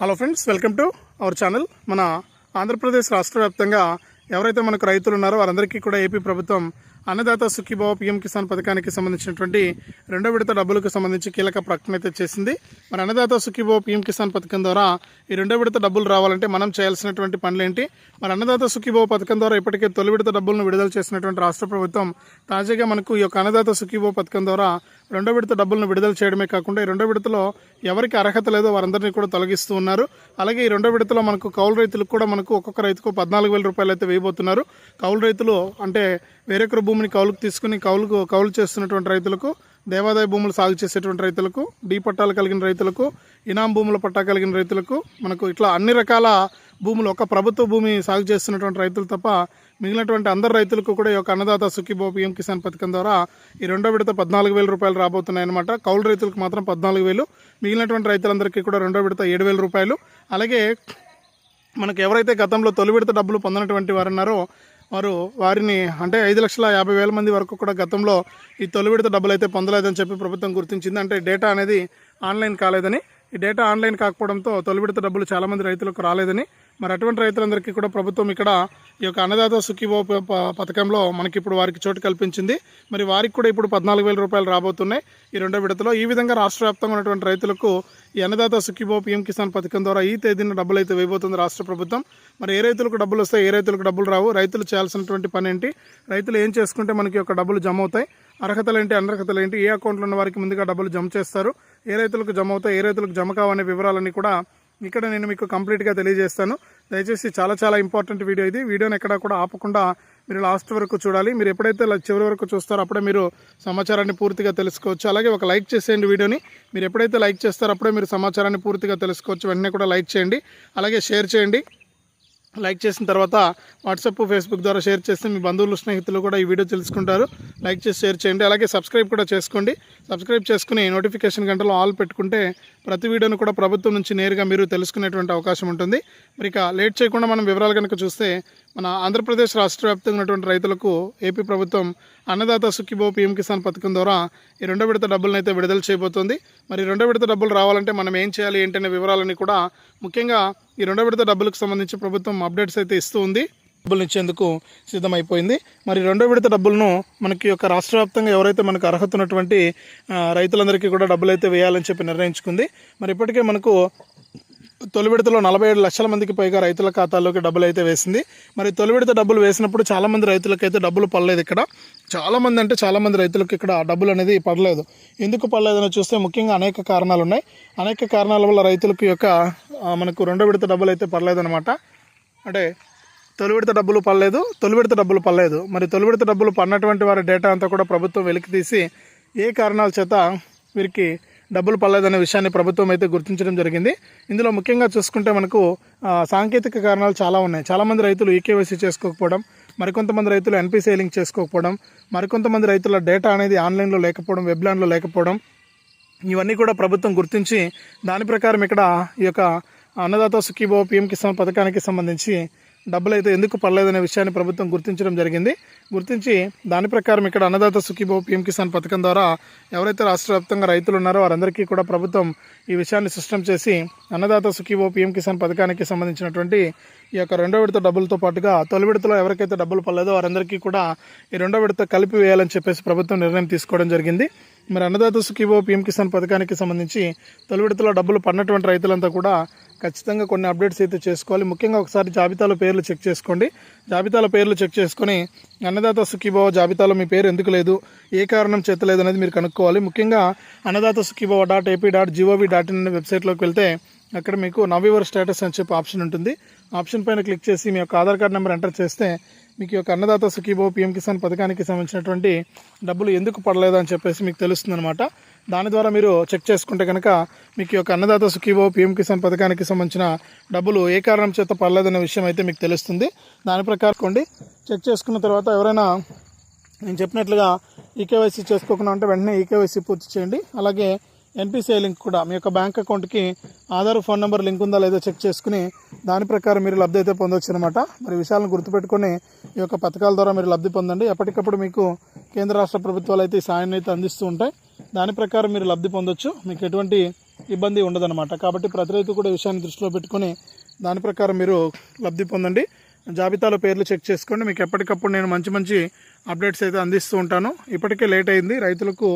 Hello friends welcome to our channel మన ఆంధ్రప్రదేశ్ రాష్ట్ర వ్యాప్తంగా ఎవరైతే మనకు రైతులు ఉన్నారో వారందరికీ కూడా ఏపీ ప్రభుత్వం అన్నదాత సుఖీభావ పీఎం కిసాన్ పథకానికి సంబంధించినటువంటి రెండో విడత డబ్బులకు సంబంధించి కీలక ప్రకటన అయితే చేసింది. మరి అన్నదాత సుఖీభావ పీఎం కిసాన్ పథకం ద్వారా ఈ రెండో విడత డబ్బులు రావాలంటే మనం చేయాల్సినటువంటి పనులేంటి? మరి అన్నదాత సుఖీభావ పథకం ద్వారా ఇప్పటికే తొలి విడత డబ్బులను విడుదల చేసినటువంటి రాష్ట్ర ప్రభుత్వం తాజాగా మనకు ఈ యొక్క అన్నదాత సుఖీభావ పథకం ద్వారా రెండో విడత డబ్బులను విడుదల చేయడమే కాకుండా ఈ రెండో విడతలో ఎవరికి అర్హత లేదో వారందరినీ కూడా తొలగిస్తూ ఉన్నారు. అలాగే ఈ రెండో విడతలో మనకు కౌలు రైతులకు కూడా మనకు ఒక్కొక్క రైతుకు పద్నాలుగు వేల రూపాయలు అయితే వేయబోతున్నారు. కౌలు రైతులు అంటే వేరొకరు భూమిని కౌలుకు తీసుకుని కౌలుకు కౌలు చేస్తున్నటువంటి రైతులకు దేవాదాయ భూములు సాగు చేసేటువంటి రైతులకు డీ పట్టాలు కలిగిన రైతులకు ఇనాం భూముల పట్టా కలిగిన రైతులకు మనకు ఇట్లా అన్ని రకాల భూములు ఒక ప్రభుత్వ భూమి సాగు చేస్తున్నటువంటి రైతులు తప్ప మిగిలినటువంటి అందరు రైతులకు కూడా ఈ యొక్క అన్నదాత సుఖీబో పిఎం కిసాన్ పథకం ద్వారా ఈ రెండో విడత పద్నాలుగు వేల రూపాయలు రాబోతున్నాయన్నమాట. కౌలు రైతులకు మాత్రం పద్నాలుగు వేలు మిగిలినటువంటి రైతులందరికీ కూడా రెండో విడత ఏడు వేల రూపాయలు. అలాగే మనకు ఎవరైతే గతంలో తొలి విడత డబ్బులు పొందినటువంటి వారున్నారో వారు వారిని అంటే ఐదు లక్షల యాభై వేల మంది వరకు కూడా గతంలో ఈ తొలి విడత డబ్బులు అయితే పొందలేదని చెప్పి ప్రభుత్వం గుర్తించింది. అంటే డేటా అనేది ఆన్లైన్ కాలేదని ఈ డేటా ఆన్లైన్ కాకపోవడంతో తొలిబిడత డబ్బులు చాలామంది రైతులకు రాలేదని. మరి అటువంటి రైతులందరికీ కూడా ప్రభుత్వం ఇక్కడ ఈ యొక్క అన్నదాత సుఖీభో పథకంలో మనకి ఇప్పుడు వారికి చోటు కల్పించింది. మరి వారికి కూడా ఇప్పుడు పద్నాలుగు వేల రూపాయలు రాబోతున్నాయి. ఈ రెండో విడతలో ఈ విధంగా రాష్ట్ర వ్యాప్తంగా ఉన్నటువంటి రైతులకు ఈ అన్నదాత సుఖీభో పీఎం కిసాన్ పథకం ద్వారా ఈ తేదీన డబ్బులు అయితే వేయబోతుంది రాష్ట్ర ప్రభుత్వం. మరి ఏ రైతులకు డబ్బులు వస్తాయి ఏ రైతులకు డబ్బులు రావు రైతులు చేయాల్సినటువంటి పని ఏంటి రైతులు ఏం చేసుకుంటే మనకి యొక్క డబ్బులు జమ అవుతాయి అర్హతలు ఏంటి అనర్హతలు ఏంటి ఏ అకౌంట్లో ఉన్న వారికి ముందుగా డబ్బులు జమ చేస్తారు ఏ రైతులకు జమ అవుతాయి ఏ రైతులకు జమ కావనే వివరాలన్నీ కూడా ఇక్కడ నేను మీకు కంప్లీట్గా తెలియజేస్తాను. దయచేసి చాలా చాలా ఇంపార్టెంట్ వీడియో ఇది. వీడియోని ఎక్కడా కూడా ఆపకుండా మీరు లాస్ట్ వరకు చూడాలి. మీరు ఎప్పుడైతే చివరి వరకు చూస్తారో అప్పుడే మీరు సమాచారాన్ని పూర్తిగా తెలుసుకోవచ్చు. అలాగే ఒక లైక్ చేసేయండి వీడియోని. మీరు ఎప్పుడైతే లైక్ చేస్తారో అప్పుడే మీరు సమాచారాన్ని పూర్తిగా తెలుసుకోవచ్చు. వెంటనే కూడా లైక్ చేయండి. అలాగే షేర్ చేయండి. లైక్ చేసిన తర్వాత వాట్సాప్ ఫేస్బుక్ ద్వారా షేర్ చేస్తే మీ బంధువులు స్నేహితులు కూడా ఈ వీడియో తెలుసుకుంటారు. లైక్ చేసి షేర్ చేయండి. అలాగే సబ్స్క్రైబ్ కూడా చేసుకోండి. సబ్స్క్రైబ్ చేసుకుని నోటిఫికేషన్ గంటలో ఆల్ పెట్టుకుంటే ప్రతి వీడియోను కూడా ప్రభుత్వం నుంచి నేరుగా మీరు తెలుసుకునేటువంటి అవకాశం ఉంటుంది. మరి ఇక లేట్ చేయకుండా మనం వివరాలు కనుక చూస్తే మన ఆంధ్రప్రదేశ్ రాష్ట్ర వ్యాప్తంగా ఉన్నటువంటి రైతులకు ఏపీ ప్రభుత్వం అన్నదాత సుఖీబో పీఎం కిసాన్ పథకం ద్వారా ఈ రెండో విడత డబ్బులను అయితే విడుదల చేయబోతోంది. మరి రెండో విడత డబ్బులు రావాలంటే మనం ఏం చేయాలి ఏంటనే వివరాలని కూడా ముఖ్యంగా ఈ రెండో విడత డబ్బులకు సంబంధించి ప్రభుత్వం అప్డేట్స్ అయితే ఇస్తూ ఉంది. డబ్బులు ఇచ్చేందుకు సిద్ధమైపోయింది. మరి రెండో విడత డబ్బులను మనకి యొక్క రాష్ట్ర వ్యాప్తంగా ఎవరైతే మనకు అర్హత ఉన్నటువంటి రైతులందరికీ కూడా డబ్బులు అయితే వేయాలని చెప్పి నిర్ణయించుకుంది. మరి ఇప్పటికే మనకు తొలి విడతలో నలభై ఏడు లక్షల మందికి పైగా రైతుల ఖాతాల్లోకి డబ్బులు అయితే వేసింది. మరి తొలి విడత డబ్బులు వేసినప్పుడు చాలామంది రైతులకైతే డబ్బులు పడలేదు ఇక్కడ. చాలామంది అంటే చాలామంది రైతులకు ఇక్కడ డబ్బులు అనేది పడలేదు. ఎందుకు పడలేదని చూస్తే ముఖ్యంగా అనేక కారణాలు ఉన్నాయి. అనేక కారణాల వల్ల రైతులకు యొక్క మనకు రెండో విడత డబ్బులు అయితే పడలేదన్నమాట. అంటే తొలి విడత డబ్బులు పడలేదు తొలి విడత డబ్బులు పడలేదు. మరి తొలి విడత డబ్బులు పడినటువంటి వారి డేటా అంతా కూడా ప్రభుత్వం వెలికి తీసి ఏ కారణాల చేత వీరికి డబ్బులు పడలేదనే విషయాన్ని ప్రభుత్వం అయితే గుర్తించడం జరిగింది. ఇందులో ముఖ్యంగా చూసుకుంటే మనకు సాంకేతిక కారణాలు చాలా ఉన్నాయి. చాలామంది రైతులు ఈకేవైసీ చేసుకోకపోవడం మరికొంతమంది రైతులు ఎన్పిసిఐ లింక్ చేసుకోకపోవడం మరికొంతమంది రైతుల డేటా అనేది ఆన్లైన్లో లేకపోవడం వెబ్లాన్లో లేకపోవడం ఇవన్నీ కూడా ప్రభుత్వం గుర్తించి దాని ప్రకారం ఇక్కడ ఈ యొక్క అన్నదాత సుఖీభో పిఎం కిసాన్ పథకానికి సంబంధించి డబ్బులు అయితే ఎందుకు పడలేదనే విషయాన్ని ప్రభుత్వం గుర్తించడం జరిగింది. గుర్తించి దాని ప్రకారం ఇక్కడ అన్నదాత సుఖీభో పిఎం కిసాన్ పథకం ద్వారా ఎవరైతే రాష్ట్ర వ్యాప్తంగా రైతులు ఉన్నారో వారందరికీ కూడా ప్రభుత్వం ఈ విషయాన్ని స్పష్టం చేసి అన్నదాత సుఖీభో పిఎం కిసాన్ పథకానికి సంబంధించినటువంటి ఈ యొక్క రెండో విడత డబ్బులతో పాటుగా తొలి విడతలో ఎవరికైతే డబ్బులు పడలేదో వారందరికీ కూడా ఈ రెండో విడత కలిపి వేయాలని చెప్పేసి ప్రభుత్వం నిర్ణయం తీసుకోవడం జరిగింది. మరి అన్నదాత సుఖీవో పిఎం కిసాన్ పథకానికి సంబంధించి తొలి విడతలో డబ్బులు పడినటువంటి రైతులంతా కూడా ఖచ్చితంగా కొన్ని అప్డేట్స్ అయితే చేసుకోవాలి. ముఖ్యంగా ఒకసారి జాబితాలో పేర్లు చెక్ చేసుకోండి. జాబితాలో పేర్లు చెక్ చేసుకొని అన్నదాత సుఖీభవ జాబితాలో మీ పేరు ఎందుకు లేదు ఏ కారణం చేత లేదు అనేది మీరు కనుక్కోవాలి. ముఖ్యంగా Annadata Sukhibhava dot AP dot G O V dot in అనే వెబ్సైట్లోకి వెళ్తే అక్కడ మీకు నవ్వివర్ స్టేటస్ అని చెప్పి ఆప్షన్ ఉంటుంది. ఆప్షన్ పైన క్లిక్ చేసి మీ యొక్క ఆధార్ కార్డ్ నెంబర్ ఎంటర్ చేస్తే మీకు యొక్క అన్నదాత సుఖీభో పిఎం కిసాన్ పథకానికి సంబంధించినటువంటి డబ్బులు ఎందుకు పడలేదు అని చెప్పేసి మీకు తెలుస్తుందనమాట దాని ద్వారా మీరు చెక్ చేసుకుంటే కనుక మీకు యొక్క అన్నదాత సుఖీభో పిఎం కిసాన్ పథకానికి సంబంధించిన డబ్బులు ఏ కారణం చేత పడలేదనే విషయం అయితే మీకు తెలుస్తుంది. దాని ప్రకారం చెక్ చేసుకున్న తర్వాత ఎవరైనా నేను చెప్పినట్లుగా ఈకేవైసీ చేసుకోకుండా ఉంటే వెంటనే ఈకేవైసీ పూర్తి చేయండి. అలాగే ఎన్పిసిఐ లింక్ కూడా మీ యొక్క బ్యాంక్ అకౌంట్కి ఆధార్ ఫోన్ నెంబర్ లింక్ ఉందా లేదో చెక్ చేసుకుని దాని ప్రకారం మీరు లబ్ధి అయితే పొందొచ్చు అనమాట మరి విషయాలను గుర్తుపెట్టుకొని ఈ యొక్క పథకాల ద్వారా మీరు లబ్ధి పొందండి. ఎప్పటికప్పుడు మీకు కేంద్ర రాష్ట్ర ప్రభుత్వాలు అయితే సాయాన్ని అయితే అందిస్తూ ఉంటాయి. దాని ప్రకారం మీరు లబ్ధి పొందొచ్చు. మీకు ఎటువంటి ఇబ్బంది ఉండదన్నమాట కాబట్టి ప్రతి రైతు కూడా విషయాన్ని దృష్టిలో పెట్టుకొని దాని ప్రకారం మీరు లబ్ధి పొందండి. జాబితాలో పేర్లు చెక్ చేసుకోండి. మీకు ఎప్పటికప్పుడు నేను మంచి మంచి అప్డేట్స్ అయితే అందిస్తూ ఉంటాను. ఇప్పటికే లేట్ అయింది. రైతులకు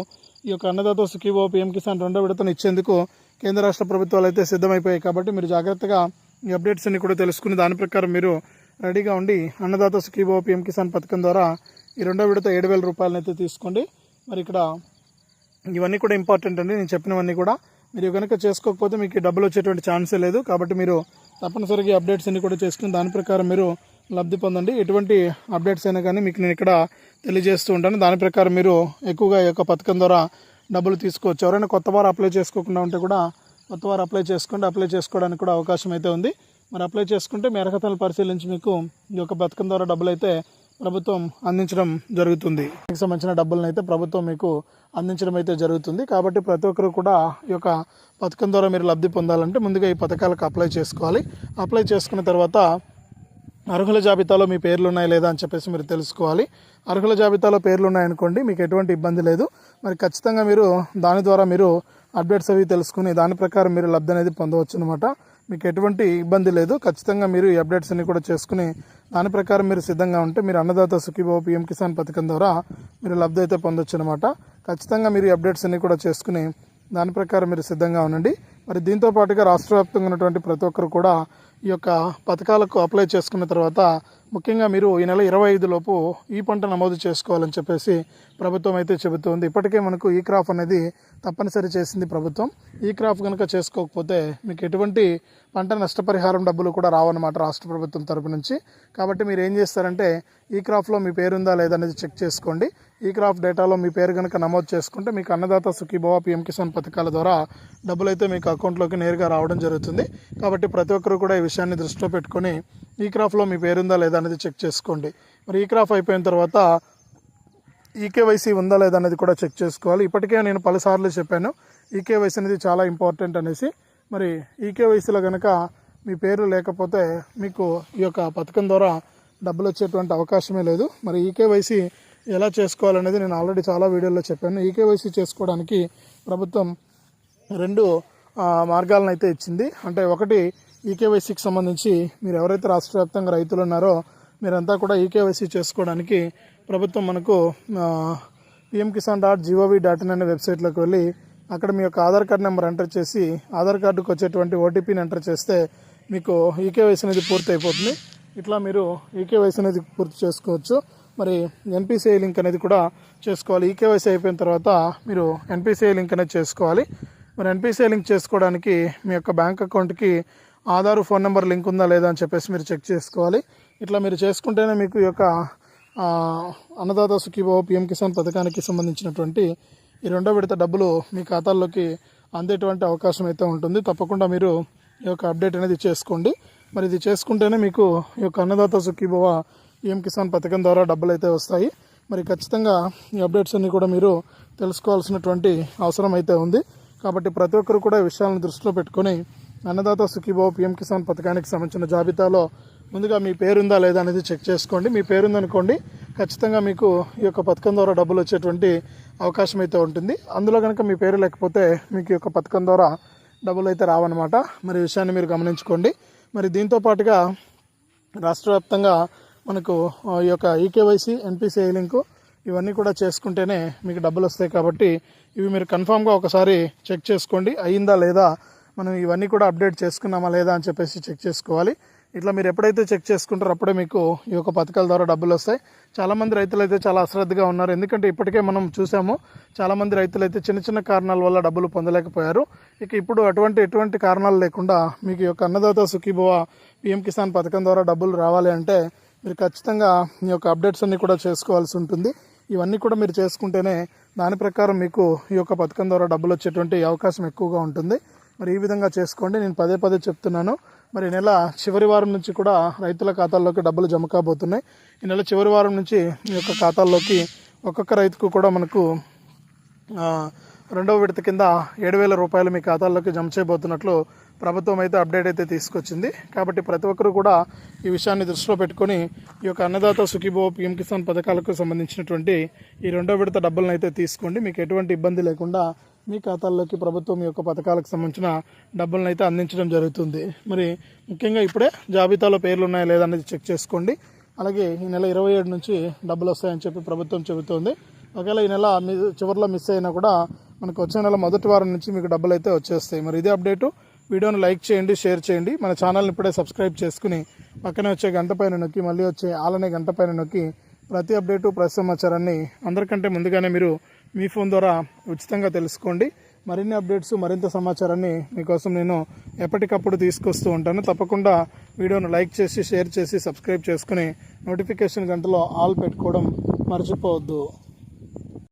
ఈ యొక్క అన్నదాత సుఖీవో పిఎం కిసాన్ రెండో విడతను ఇచ్చేందుకు కేంద్ర రాష్ట్ర ప్రభుత్వాలు అయితే సిద్ధమైపోయాయి కాబట్టి మీరు జాగ్రత్తగా ఈ అప్డేట్స్ అన్ని కూడా తెలుసుకుని దాని ప్రకారం మీరు రెడీగా ఉండి అన్నదాత సుఖీభో పిఎం కిసాన్ పథకం ద్వారా ఈ రెండో విడత ఏడు వేల రూపాయలను అయితే తీసుకోండి. మరి ఇక్కడ ఇవన్నీ కూడా ఇంపార్టెంట్ అండి. నేను చెప్పినవన్నీ కూడా మీరు కనుక చేసుకోకపోతే మీకు డబ్బులు వచ్చేటువంటి ఛాన్సే లేదు. కాబట్టి మీరు తప్పనిసరిగా ఈ అప్డేట్స్ అన్ని కూడా చేసుకుని దాని ప్రకారం మీరు లబ్ధి పొందండి. ఎటువంటి అప్డేట్స్ అయినా కానీ మీకు నేను ఇక్కడ తెలియజేస్తూ ఉంటాను. దాని ప్రకారం మీరు ఎక్కువగా ఈ యొక్క పథకం ద్వారా డబ్బులు తీసుకోవచ్చు. ఎవరైనా కొత్త వారు అప్లై చేసుకోకుండా ఉంటే కూడా కొత్త వారు అప్లై చేసుకోండి. అప్లై చేసుకోవడానికి కూడా అవకాశం అయితే ఉంది. మరి అప్లై చేసుకుంటే మీ అర్హతలను పరిశీలించి మీకు ఈ యొక్క పథకం ద్వారా డబ్బులు అయితే ప్రభుత్వం అందించడం జరుగుతుంది. దానికి సంబంధించిన డబ్బులను అయితే ప్రభుత్వం మీకు అందించడం అయితే జరుగుతుంది. కాబట్టి ప్రతి ఒక్కరు కూడా ఈ యొక్క పథకం ద్వారా మీరు లబ్ధి పొందాలంటే ముందుగా ఈ పథకాలకు అప్లై చేసుకోవాలి. అప్లై చేసుకున్న తర్వాత అర్హుల జాబితాలో మీ పేర్లు ఉన్నాయి లేదా అని చెప్పేసి మీరు తెలుసుకోవాలి. అర్హుల జాబితాలో పేర్లు ఉన్నాయనుకోండి మీకు ఎటువంటి ఇబ్బంది లేదు. మరి ఖచ్చితంగా మీరు దాని ద్వారా మీరు అప్డేట్స్ అవి తెలుసుకుని దాని ప్రకారం మీరు లబ్ధి అనేది పొందవచ్చు అనమాట మీకు ఎటువంటి ఇబ్బంది లేదు. ఖచ్చితంగా మీరు ఈ అప్డేట్స్ అన్ని కూడా చేసుకుని దాని ప్రకారం మీరు సిద్ధంగా ఉంటే మీరు అన్నదాత సుఖీభావ పిఎం కిసాన్ పథకం ద్వారా మీరు లబ్ధి అయితే పొందొచ్చు అనమాట ఖచ్చితంగా మీరు ఈ అప్డేట్స్ అన్ని కూడా చేసుకుని దాని ప్రకారం మీరు సిద్ధంగా ఉండండి. మరి దీంతో పాటుగా రాష్ట్ర వ్యాప్తంగా ఉన్నటువంటి ప్రతి ఒక్కరు కూడా ఈ యొక్క పథకాలకు అప్లై చేసుకున్న తర్వాత ముఖ్యంగా మీరు ఈ నెల ఇరవై ఐదు లోపు ఈ పంట నమోదు చేసుకోవాలని చెప్పేసి ప్రభుత్వం అయితే చెబుతోంది. ఇప్పటికే మనకు ఈ క్రాప్ అనేది తప్పనిసరి చేసింది ప్రభుత్వం. ఈ క్రాప్ కనుక చేసుకోకపోతే మీకు ఎటువంటి పంట నష్టపరిహారం డబ్బులు కూడా రావన్నమాట రాష్ట్ర ప్రభుత్వం తరపు నుంచి. కాబట్టి మీరు ఏం చేస్తారంటే ఈ క్రాప్లో మీ పేరు ఉందా లేదా అనేది చెక్ చేసుకోండి. ఈ క్రాప్ డేటాలో మీ పేరు కనుక నమోదు చేసుకుంటే మీకు అన్నదాత సుఖీభవ పిఎం కిసాన్ పథకాల ద్వారా డబ్బులు అయితే మీకు అకౌంట్లోకి నేరుగా రావడం జరుగుతుంది. కాబట్టి ప్రతి ఒక్కరు కూడా ఈ విషయాన్ని దృష్టిలో పెట్టుకొని ఈ క్రాఫ్లో మీ పేరుందా లేదా అనేది చెక్ చేసుకోండి. మరి ఈ క్రాఫ్ అయిపోయిన తర్వాత ఈకేవైసీ ఉందా లేదా అనేది కూడా చెక్ చేసుకోవాలి. ఇప్పటికే నేను పలుసార్లు చెప్పాను ఈకేవైసీ అనేది చాలా ఇంపార్టెంట్ అనేసి. మరి ఈకేవైసీలో కనుక మీ పేరు లేకపోతే మీకు ఈ యొక్క పథకం ద్వారా డబ్బులు వచ్చేటువంటి అవకాశమే లేదు. మరి ఈకేవైసీ ఎలా చేసుకోవాలనేది నేను ఆల్రెడీ చాలా వీడియోల్లో చెప్పాను. ఈకేవైసీ చేసుకోవడానికి ప్రభుత్వం రెండు మార్గాలను అయితే ఇచ్చింది. అంటే ఒకటి ఈకేవైసీకి సంబంధించి మీరు ఎవరైతే రాష్ట్ర వ్యాప్తంగా రైతులు ఉన్నారో మీరంతా కూడా ఈకేవైసీ చేసుకోవడానికి ప్రభుత్వం మనకు PM Kisan dot G O V dot in అనే వెబ్సైట్లోకి వెళ్ళి అక్కడ మీ యొక్క ఆధార్ కార్డ్ నెంబర్ ఎంటర్ చేసి ఆధార్ కార్డుకు వచ్చేటువంటి ఓటీపీని ఎంటర్ చేస్తే మీకు ఈకేవైసీ అనేది పూర్తి అయిపోతుంది ఇట్లా మీరు ఈకేవైసీ అనేది పూర్తి చేసుకోవచ్చు. మరి ఎన్పిసిఐ లింక్ అనేది కూడా చేసుకోవాలి. ఈకేవైసీ అయిపోయిన తర్వాత మీరు ఎన్పిసిఐ లింక్ అనేది చేసుకోవాలి. మరి ఎన్పిసిఐ లింక్ చేసుకోవడానికి మీ యొక్క బ్యాంక్ అకౌంట్కి ఆధార్ ఫోన్ నెంబర్ లింక్ ఉందా లేదా అని చెప్పేసి మీరు చెక్ చేసుకోవాలి. ఇట్లా మీరు చేసుకుంటేనే మీకు ఈ యొక్క అన్నదాత సుఖీభావ పిఎం కిసాన్ పథకానికి సంబంధించినటువంటి ఈ రెండో విడత డబ్బులు మీ ఖాతాల్లోకి అందేటువంటి అవకాశం అయితే ఉంటుంది. తప్పకుండా మీరు ఈ యొక్క అప్డేట్ అనేది చేసుకోండి. మరి ఇది చేసుకుంటేనే మీకు ఈ యొక్క అన్నదాత సుఖీభవ పిఎం కిసాన్ పథకం ద్వారా డబ్బులు అయితే వస్తాయి. మరి ఖచ్చితంగా ఈ అప్డేట్స్ అన్ని కూడా మీరు తెలుసుకోవాల్సినటువంటి అవసరం అయితే ఉంది. కాబట్టి ప్రతి ఒక్కరు కూడా ఈ విషయాలను దృష్టిలో పెట్టుకొని అన్నదాత సుఖీభావ పిఎం కిసాన్ పథకానికి సంబంధించిన జాబితాలో ముందుగా మీ పేరుందా లేదా అనేది చెక్ చేసుకోండి. మీ పేరుందనుకోండి ఖచ్చితంగా మీకు ఈ యొక్క పథకం ద్వారా డబ్బులు వచ్చేటువంటి అవకాశం అయితే ఉంటుంది. అందులో కనుక మీ పేరు లేకపోతే మీకు ఈ యొక్క పథకం ద్వారా డబ్బులు అయితే రావన్నమాట. మరి విషయాన్ని మీరు గమనించుకోండి. మరి దీంతో పాటుగా రాష్ట్ర వ్యాప్తంగా మనకు ఈ యొక్క ఈకేవైసీ ఎన్పిసిఐ లింకు ఇవన్నీ కూడా చేసుకుంటేనే మీకు డబ్బులు వస్తాయి కాబట్టి ఇవి మీరు కన్ఫామ్గా ఒకసారి చెక్ చేసుకోండి. అయ్యిందా లేదా మనం ఇవన్నీ కూడా అప్డేట్ చేసుకున్నామా లేదా అని చెప్పేసి చెక్ చేసుకోవాలి. ఇట్లా మీరు ఎప్పుడైతే చెక్ చేసుకుంటారో అప్పుడే మీకు ఈ యొక్క పథకాల ద్వారా డబ్బులు వస్తాయి. చాలామంది రైతులు అయితే చాలా అశ్రద్ధగా ఉన్నారు. ఎందుకంటే ఇప్పటికే మనం చూసాము చాలామంది రైతులు అయితే చిన్న చిన్న కారణాల వల్ల డబ్బులు పొందలేకపోయారు. ఇక ఇప్పుడు అటువంటి ఎటువంటి కారణాలు లేకుండా మీకు ఈ యొక్క అన్నదాత సుఖీభవ పిఎం కిసాన్ పథకం ద్వారా డబ్బులు రావాలి అంటే మీరు ఖచ్చితంగా మీ యొక్క అప్డేట్స్ అన్నీ కూడా చేసుకోవాల్సి ఉంటుంది. ఇవన్నీ కూడా మీరు చేసుకుంటేనే దాని ప్రకారం మీకు ఈ యొక్క పథకం ద్వారా డబ్బులు వచ్చేటువంటి అవకాశం ఎక్కువగా ఉంటుంది. మరి ఈ విధంగా చేసుకోండి. నేను పదే పదే చెప్తున్నాను. మరి ఈ నెల చివరి వారం నుంచి కూడా రైతుల ఖాతాల్లోకి డబ్బులు జమ కాబోతున్నాయి. ఈ నెల చివరి వారం నుంచి ఈ యొక్క ఖాతాల్లోకి ఒక్కొక్క రైతుకు కూడా మనకు రెండవ విడత కింద ఏడు వేల రూపాయలు మీ ఖాతాల్లోకి జమ చేయబోతున్నట్లు ప్రభుత్వం అయితే అప్డేట్ అయితే తీసుకొచ్చింది. కాబట్టి ప్రతి ఒక్కరు కూడా ఈ విషయాన్ని దృష్టిలో పెట్టుకొని ఈ యొక్క అన్నదాత సుఖీభో పిఎం కిసాన్ పథకాలకు సంబంధించినటువంటి ఈ రెండో విడత డబ్బులను అయితే తీసుకోండి. మీకు ఎటువంటి ఇబ్బంది లేకుండా మీ ఖాతాల్లోకి ప్రభుత్వం యొక్క పథకాలకు సంబంధించిన డబ్బులను అయితే అందించడం జరుగుతుంది. మరి ముఖ్యంగా ఇప్పుడే జాబితాలో పేర్లు ఉన్నాయా లేదా అనేది చెక్ చేసుకోండి. అలాగే ఈ నెల ఇరవై ఏడు నుంచి డబ్బులు వస్తాయని చెప్పి ప్రభుత్వం చెబుతోంది. ఒకవేళ ఈ నెల మీ చివరిలో మిస్ అయినా కూడా మనకు వచ్చే నెల మొదటి వారం నుంచి మీకు డబ్బులు అయితే వచ్చేస్తాయి. మరి ఇదే అప్డేటు. వీడియోని లైక్ చేయండి షేర్ చేయండి. మన ఛానల్ని ఇప్పుడే సబ్స్క్రైబ్ చేసుకుని పక్కనే వచ్చే గంట పైన నొక్కి మళ్ళీ వచ్చే ఆలనే గంట పైన నొక్కి ప్రతి అప్డేటు ప్రతి సమాచారాన్ని అందరికంటే ముందుగానే మీరు మీ ఫోన్ ద్వారా ఉచితంగా తెలుసుకోండి. మరిన్ని అప్డేట్స్ మరింత సమాచారాన్ని మీకోసం నేను ఎప్పటికప్పుడు తీసుకొస్తూ ఉంటాను. తప్పకుండా వీడియోను లైక్ చేసి షేర్ చేసి సబ్స్క్రైబ్ చేసుకుని నోటిఫికేషన్ గంటలో ఆల్ పెట్టుకోవడం మర్చిపోవద్దు.